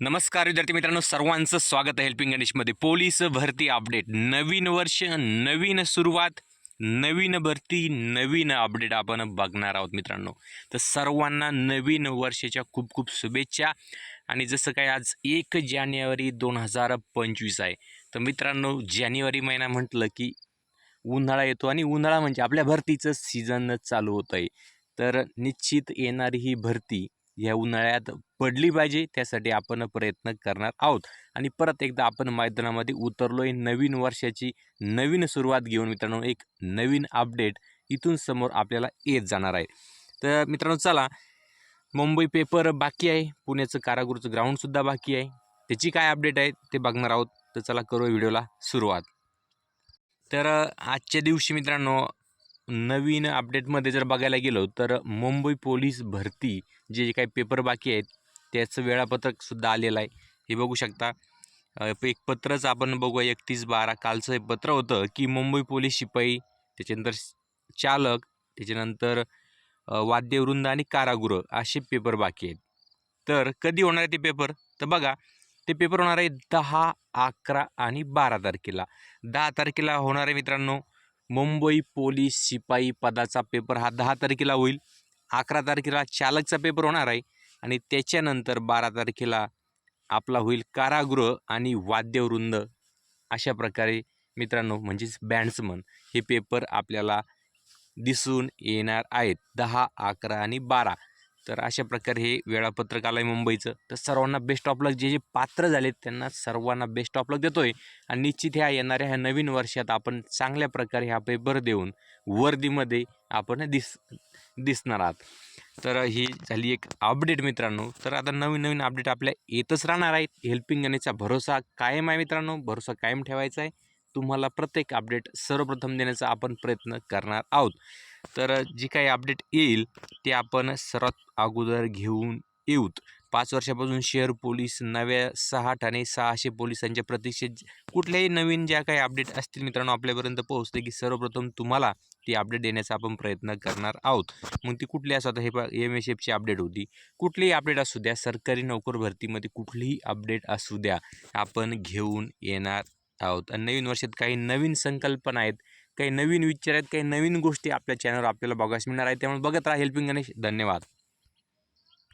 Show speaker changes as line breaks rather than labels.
नमस्कार विद्यार्थी मित्रांनो सर्वांचं स्वागत आहे हेल्पिंग गणेशमध्ये पोलीस भरती अपडेट नवीन वर्ष नवीन सुरुवात नवीन भरती नवीन अपडेट आपण बघणार आहोत मित्रांनो. तर सर्वांना नवीन वर्षाच्या खूप खूप शुभेच्छा. आणि जसं काय आज एक जानेवारी दोन हजार पंचवीस आहे. तर मित्रांनो जानेवारी महिना म्हटलं की उन्हाळा येतो आणि उन्हाळा म्हणजे आपल्या भरतीचं सीझन चालू होतं आहे तर निश्चित येणारी ही भरती या उन्हाळ्यात पडली पाहिजे त्यासाठी आपण प्रयत्न करणार आहोत. आणि परत एकदा आपण मैदानामध्ये उतरलो आहे नवीन वर्षाची नवीन सुरुवात घेऊन मित्रांनो एक नवीन अपडेट इथून समोर आपल्याला येत जाणार आहे. तर मित्रांनो चला. मुंबई पेपर बाकी आहे पुण्याचं कारागृहचं ग्राउंडसुद्धा बाकी आहे. त्याची काय अपडेट आहे ते बघणार आहोत. तर चला करू व्हिडिओला सुरुवात. तर आजच्या दिवशी मित्रांनो नवीन अपडेटमध्ये जर बघायला गेलो तर मुंबई पोलीस भरती जे जे काही पेपर बाकी आहेत त्याचं वेळापत्रकसुद्धा आलेलं आहे. हे बघू शकता. एक पत्रच आपण बघूया एकतीस बारा. कालचं हे पत्र होतं की मुंबई पोलीस शिपाई त्याच्यानंतर चालक त्याच्यानंतर वाद्यवृंद आणि कारागृह असे पेपर बाकी आहेत. तर कधी होणार आहे ते पेपर तर बघा ते पेपर होणार आहे दहा अकरा आणि बारा तारखेला. दहा तारखेला होणार आहे मित्रांनो मुंबई पोलीस शिपाई पदाचा पेपर हा दहा तारखेला होईल. अकरा तारखेला चालकचा पेपर होणार आहे आणि त्याच्यानंतर बारा तारखेला आपला होईल कारागृह आणि वाद्यवृंद. अशा प्रकारे मित्रांनो म्हणजेच बँड्समन हे पेपर आपल्याला दिसून येणार आहेत. दहा अकरा आणि बारा. तर अशा प्रकारे हे वेळापत्रक आलं आहे मुंबईचं. तर सर्वांना बेस्ट ऑफ लक जे जे पात्र झालेत त्यांना सर्वांना बेस्ट ऑफ लक देतो आहे आणि निश्चित ह्या येणाऱ्या ह्या नवीन वर्षात आपण चांगल्या प्रकारे हा पेपर देऊन वर्दीमध्ये आपण दिस दिसणार आहात. तर ही झाली एक अपडेट मित्रांनो. तर आता नवीन नवीन अपडेट आपल्या येतच राहणार आहेत. हेल्पिंग गणेचा भरोसा कायम आहे मित्रांनो. भरोसा कायम ठेवायचा आहे. तुम्हाला प्रत्येक अपडेट सर्वप्रथम देण्याचा आपण प्रयत्न करणार आहोत. तर जी काही अपडेट येईल ते आपण सर्वात अगोदर घेऊन येऊत. पाच वर्षापासून शहर पोलीस नव्या सहा ठाणे सहाशे पोलिसांच्या प्रतीक्षेत कुठल्याही नवीन ज्या काही अपडेट असतील मित्रांनो आपल्यापर्यंत पोहोचते की सर्वप्रथम तुम्हाला ती अपडेट देण्याचा आपण प्रयत्न करणार आहोत. मग ती कुठली असू आता हे पा एम एस एफची अपडेट होती. कुठलीही अपडेट असू द्या सरकारी नोकर भरतीमध्ये कुठलीही अपडेट असू द्या आपण घेऊन येणार आहोत. आणि नवीन वर्षात काही नवीन संकल्पना आहेत काही नवीन विचार आहेत काही नवीन गोष्टी आपल्या चॅनलवर आपल्याला बघायला मिळणार आहेत. त्यामुळे बघत राहा हेल्पिंग गणेश. धन्यवाद.